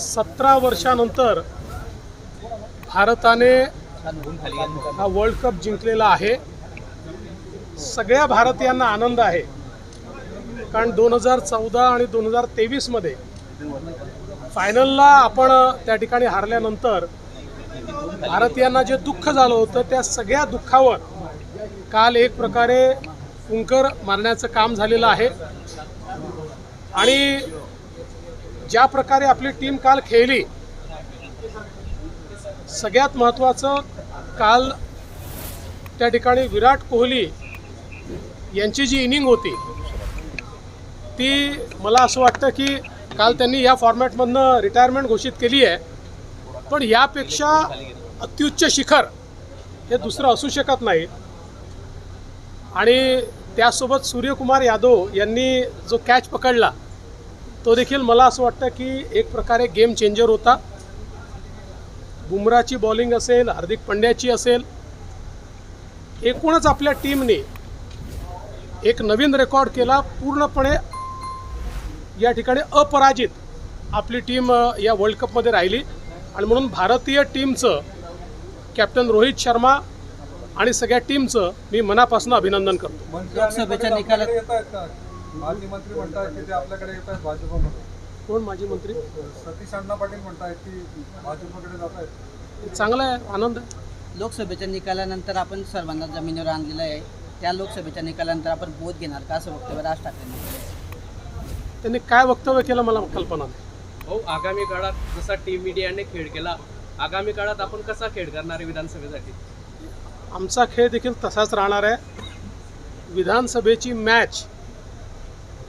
सतरा वर्षानंतर भारताने हा वर्ल्ड कप जिंकलेला आहे. सगळ्या भारतीयांना आनंद आहे. कारण दोन हजार चौदा आणि दोन हजार तेवीसमध्ये फायनलला आपण त्या ठिकाणी हारल्यानंतर भारतीयांना जे दुःख झालं होतं त्या सगळ्या दुःखावर काल एक प्रकारे कुंकर मारण्याचं काम झालेलं आहे. आणि ज्या प्रकारे आपली टीम काल खेळली सगळ्यात महत्त्वाचं काल त्या ठिकाणी विराट कोहली यांची जी इनिंग होती ती मला असं वाटतं की काल त्यांनी या फॉर्मॅटमधनं रिटायरमेंट घोषित केली आहे. पण यापेक्षा अत्युच्च शिखर हे दुसरं असू शकत नाही. आणि त्यासोबत सूर्यकुमार यादव यांनी जो कॅच पकडला तो देखील मला असं वाटतं की एक प्रकारे गेम चेंजर होता. बुमराची बॉलिंग असेल हार्दिक पंड्याची असेल एकूणच आपल्या टीमने एक नवीन रेकॉर्ड केला पूर्णपणे या ठिकाणी अपराजित आपली टीम या वर्ल्ड कपमध्ये राहिली. आणि म्हणून भारतीय टीमचं कॅप्टन रोहित शर्मा आणि सगळ्या टीमचं मी मनापासून अभिनंदन करतो. लोकसभेच्या निकालात- माजी मंत्री म्हणतात की ते आपल्याकडे येत आहेत भाजपमध्ये. कोण माजी मंत्री? सतीश अण्णा पाटील म्हणतायत की भाजपकडे जात आहेत. चांगला आहे आनंद. लोकसभेच्या निकालानंतर आपण सर्वांना जमिनीवर आणलेलं आहे. त्या लोकसभेच्या निकालानंतर आपण बोध घेणार का असं वक्तव्य राज ठाकरे त्यांनी काय वक्तव्य केलं मला कल्पना नाही. हो आगामी काळात जसा टीम इंडियाने खेळ केला आगामी काळात आपण कसा खेळ करणार आहे विधानसभेसाठी? आमचा खेळ देखील तसाच राहणार आहे. विधानसभेची मॅच